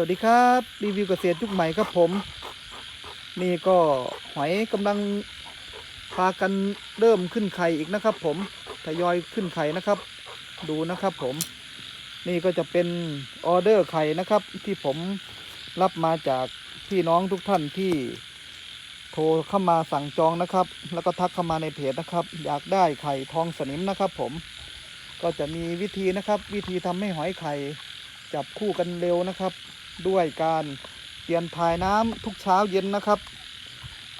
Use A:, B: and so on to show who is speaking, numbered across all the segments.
A: สวัสดีครับรีวิวเกษตรยุคใหม่ครับผม นี่ก็หอยกำลังพากันเริ่มขึ้นไข่อีกนะครับ ผมทยอยขึ้นไข่นะครับ ดูนะครับผม นี่ก็จะเป็นออเดอร์ไข่นะครับ ที่ผมรับมาจากพี่น้องทุกท่านที่โทรเข้ามาสั่งจองนะครับ แล้วก็ทักเข้ามาในเพจนะครับ อยากได้ไข่ทองสนิมนะครับ ผม ก็จะมีวิธีนะครับ วิธีทำให้หอยไข่จับคู่กันเร็วนะครับ ด้วยการเปลี่ยนถ่ายน้ำทุกเช้าเย็นนะครับ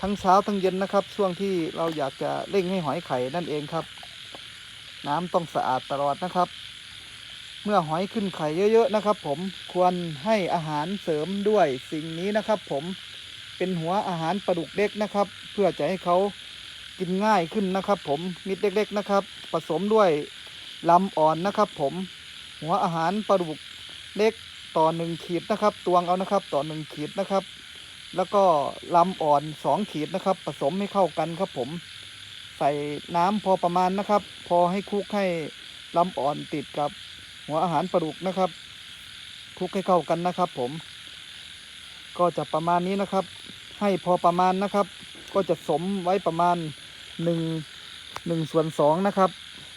A: ทั้งเช้าทั้งเย็นนะครับ ช่วงที่เราอยากจะเร่งให้หอยไข่นั่นเองครับ น้ำต้องสะอาดตลอดนะครับ เมื่อหอยขึ้นไข่เยอะๆนะครับ ผมควรให้อาหารเสริมด้วยสิ่งนี้นะครับ ผมเป็นหัวอาหารปลาดุกเล็กนะครับ เพื่อจะให้เขากินง่ายขึ้นนะครับ ผมมิดเล็กๆนะครับ ผสมด้วยลำอ่อนนะครับ ผมหัวอาหารปลาดุกเล็ก ต่อหนึ่งขีดนะครับ ตวงเอานะครับ ต่อหนึ่งขีดนะครับ แล้วก็ลำอ่อนสองขีดนะครับ ผสมให้เข้ากันครับผม ใส่น้ำพอประมาณนะครับ พอให้คลุกให้ลำอ่อนติดกับหัวอาหารปลาดุกนะครับคลุกให้เข้ากันนะครับ ผม ก็จะประมาณนี้นะครับ ให้พอประมาณนะครับ ก็จะสมไว้ประมาณหนึ่งหนึ่งส่วนสองนะครับ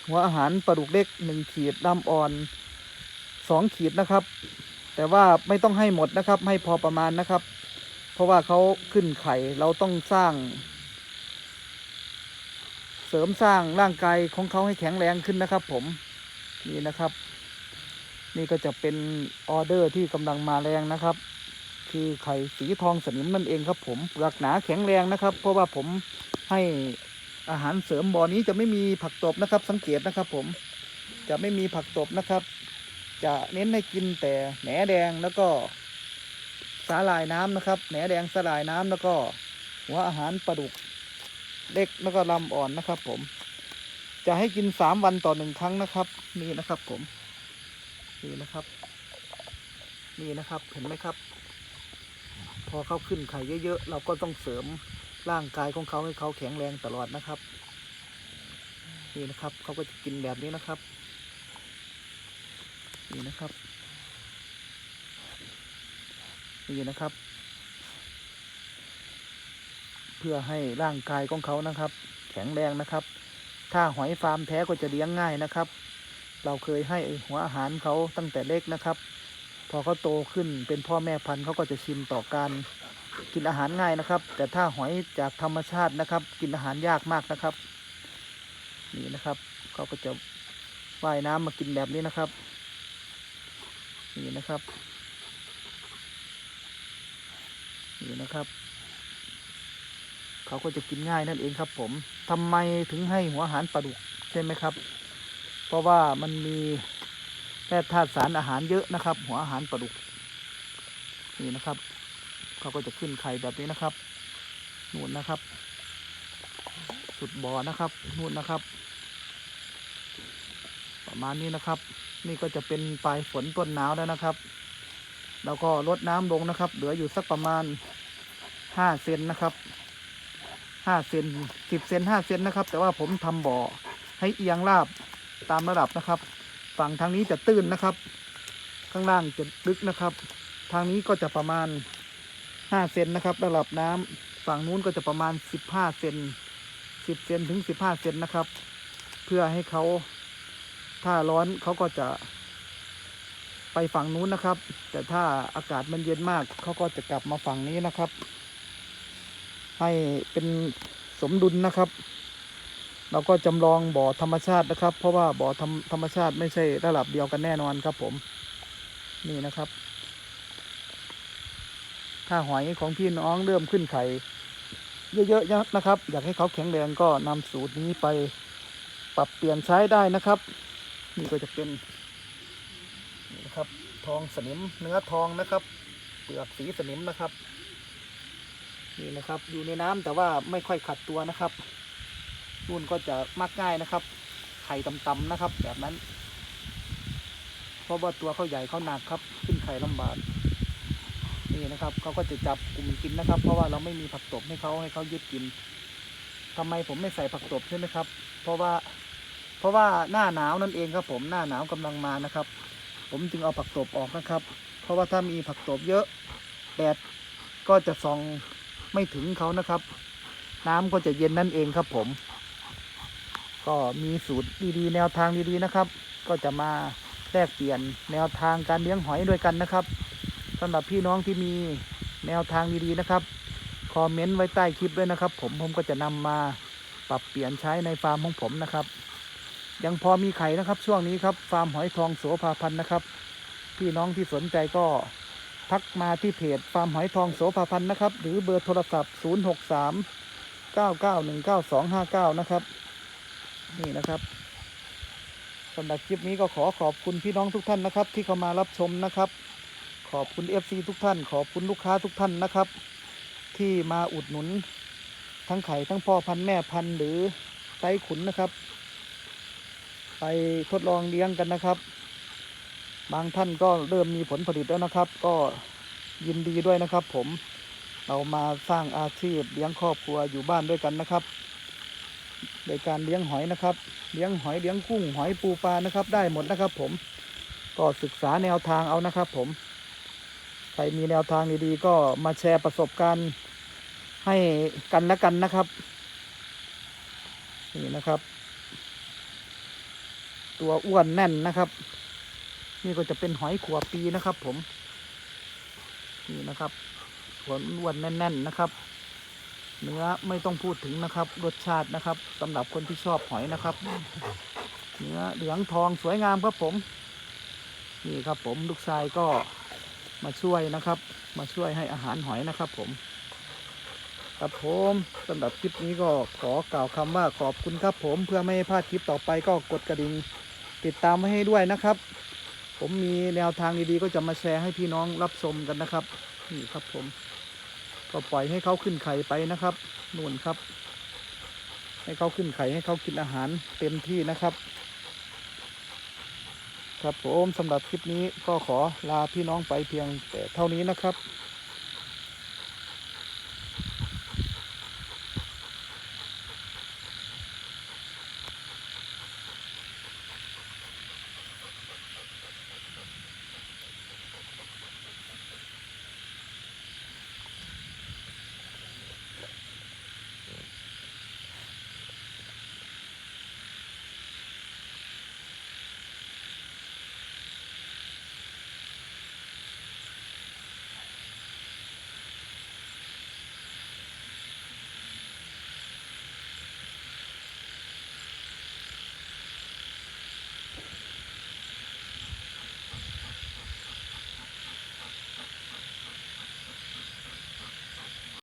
A: หัวอาหารปลาดุกเล็กหนึ่งขีดลำอ่อนสองขีดนะครับ แต่ว่าไม่ต้องให้หมดนะครับ ให้พอประมาณนะครับ เพราะว่าเขาขึ้นไข่เราต้องสร้าง เสริมสร้างร่างกายของเขาให้แข็งแรงขึ้นนะครับ ผมนี่นะครับ นี่ก็จะเป็นออเดอร์ที่กำลังมาแรงนะครับ คือไข่สีทองสนิมนั่นเองครับ ผมเปลือกหนาแข็งแรงนะครับ เพราะว่าผมให้อาหารเสริมบ่อนี้จะไม่มีผักตบนะครับ สังเกตนะครับ ผมจะไม่มีผักตบนะครับ จะเน้นให้กินแต่แหนแดงแล้วก็สาหร่ายน้ำนะครับ แหนแดงสาหร่ายน้ำแล้วก็หัวอาหารปลาดุกเล็กแล้วก็ลำอ่อนนะครับ ผม จะให้กินสามวันต่อหนึ่งครั้งนะครับ นี่นะครับ ผมนี่นะครับ นี่นะครับเห็นไหมครับ พอเขาขึ้นไข่เยอะๆเราก็ต้องเสริมร่างกายของเขาให้เขาแข็งแรงตลอดนะครับ นี่นะครับเขาก็จะกินแบบนี้นะครับ นี่นะครับนี่นะครับ เพื่อให้ร่างกายของเขานะครับ แข็งแรงนะครับ ถ้าหอยฟาร์มแท้ก็จะเลี้ยงง่ายนะครับ เราเคยให้หัวอาหารเขาตั้งแต่เล็กนะครับ พอเขาโตขึ้นเป็นพ่อแม่พันธุ์เขาก็จะชินต่อการกินอาหารง่ายนะครับ แต่ถ้าหอยจากธรรมชาตินะครับ กินอาหารยากมากนะครับ นี่นะครับเขาก็จะว่ายน้ำมากินแบบนี้นะครับ นี่นะครับ นี่นะครับ เขาก็จะกินง่ายนั่นเองครับ ผมทำไมถึงให้หัวอาหารปลาดุกใช่ไหมครับ เพราะว่ามันมีแร่ธาตุสารอาหารเยอะนะครับ หัวอาหารปลาดุก นี่นะครับ เขาก็จะขึ้นไข่แบบนี้นะครับนู่นนะครับ สุดบ่อนะครับนู่นนะครับ ประมาณนี้นะครับ นี่ก็จะเป็นปลายฝนต้นหนาวแล้วนะครับ แล้วก็ลดน้ำลงนะครับ เหลืออยู่สักประมาณห้าเซนนะครับห้าเซนสิบเซนห้าเซนนะครับ แต่ว่าผมทำบ่อให้เอียงราบตามระดับนะครับ ฝั่งทางนี้จะตื้นนะครับ ข้างล่างจะลึกนะครับ ทางนี้ก็จะประมาณห้าเซนนะครับ ระดับน้ำฝั่งนู้นก็จะประมาณสิบห้าเซนสิบเซนถึงสิบห้าเซนนะครับ เพื่อให้เขา ถ้าร้อนเขาก็จะไปฝั่งนู้นนะครับ แต่ถ้าอากาศมันเย็นมากเขาก็จะกลับมาฝั่งนี้นะครับ ให้เป็นสมดุลนะครับ เราก็จำลองบ่อธรรมชาตินะครับ เพราะว่าบ่อธรรมธรรมชาติไม่ใช่ระดับเดียวกันแน่นอนครับ ผม นี่นะครับ ถ้าหอยของพี่น้องเริ่มขึ้นไข่เยอะๆนะครับ อยากให้เขาแข็งแรงก็นำสูตรนี้ไป ปรับเปลี่ยนใช้ได้นะครับ นี่ก็จะเป็นนี่นะครับ ทองสนิมเนื้อทองนะครับ เปลือกสีสนิมนะครับ นี่นะครับ อยู่ในน้ำแต่ว่าไม่ค่อยขัดตัวนะครับนุ่นก็จะมักง่ายนะครับ ไข่ต่ำๆนะครับ แบบนั้น เพราะว่าตัวเขาใหญ่เขาหนักครับ ขึ้นไข่ลำบากนี่นะครับเขาก็จะจับกลุ่มกินนะครับ เพราะว่าเราไม่มีผักตบให้เขาให้เขายึดกินทำไมผมไม่ใส่ผักตบใช่ไหมครับ เพราะว่า เพราะว่าหน้าหนาวนั่นเองครับผมหน้าหนาวกำลังมานะครับ ผมจึงเอาผักตบออกนะครับ เพราะว่าถ้ามีผักตบเยอะแดดก็จะส่องไม่ถึงเขานะครับ น้ำก็จะเย็นนั่นเองครับผม ก็มีสูตรดีๆ แนวทางดีๆนะครับ ก็จะมาแลกเปลี่ยนแนวทางการเลี้ยงหอยด้วยกันนะครับสำหรับพี่น้องที่มีแนวทางดีๆนะครับคอมเมนต์ไว้ใต้คลิปด้วยนะครับ ผมผมก็จะนำมาปรับเปลี่ยนใช้ในฟาร์มของผมนะครับ ยังพอมีไข่นะครับ ช่วงนี้ครับฟาร์มหอยทองโสภาพันธ์นะครับ พี่น้องที่สนใจก็ทักมาที่เพจฟาร์มหอยทองโสภาพันธ์นะครับ หรือเบอร์โทรศัพท์ 0 6 3 9 9 1 9 2 5 9 นะครับ นี่นะครับสำหรับคลิปนี้ก็ขอขอบคุณพี่น้องทุกท่านนะครับ ที่เข้ามารับชมนะครับ ขอบคุณ FC ทุกท่าน ขอบคุณลูกค้าทุกท่านนะครับ ที่มาอุดหนุนทั้งไข่ทั้งพ่อพันธุ์แม่พันธุ์หรือไซส์ขุนนะครับ ไปทดลองเลี้ยงกันนะครับ บางท่านก็เริ่มมีผลผลิตแล้วนะครับ ก็ยินดีด้วยนะครับ ผมเรามาสร้างอาชีพเลี้ยงครอบครัวอยู่บ้านด้วยกันนะครับ โดยการเลี้ยงหอยนะครับ เลี้ยงหอยเลี้ยงกุ้งหอยปูปลานะครับ ได้หมดนะครับ ผมก็ศึกษาแนวทางเอานะครับ ผมใครมีแนวทางดีๆก็มาแชร์ประสบการณ์ให้กันและกันนะครับ นี่นะครับ ตัวอ้วนแน่นนะครับ นี่ก็จะเป็นหอยขัวปีนะครับ ผม นี่นะครับหัวอ้วนแน่น ๆนะครับ เนื้อไม่ต้องพูดถึงนะครับ รสชาตินะครับสำหรับคนที่ชอบหอยนะครับ เนื้อเหลืองทองสวยงามครับผม นี่ครับผมลูกชายก็มาช่วยนะครับ มาช่วยให้อาหารหอยนะครับ ผมครับผมสำหรับคลิปนี้ก็ขอกล่าวคำว่าขอบคุณครับผม เพื่อไม่ให้พลาดคลิปต่อไปก็กดกระดิ่ง ติดตามไว้ให้ด้วยนะครับ ผมมีแนวทางดีๆก็จะมาแชร์ให้พี่น้องรับชมกันนะครับนี่ครับผม ก็ปล่อยให้เขาขึ้นไข่ไปนะครับนู่นครับ ให้เขาขึ้นไข่ให้เขากินอาหารเต็มที่นะครับ ครับผมสำหรับคลิปนี้ก็ขอลาพี่น้องไปเพียงแต่เท่านี้นะครับ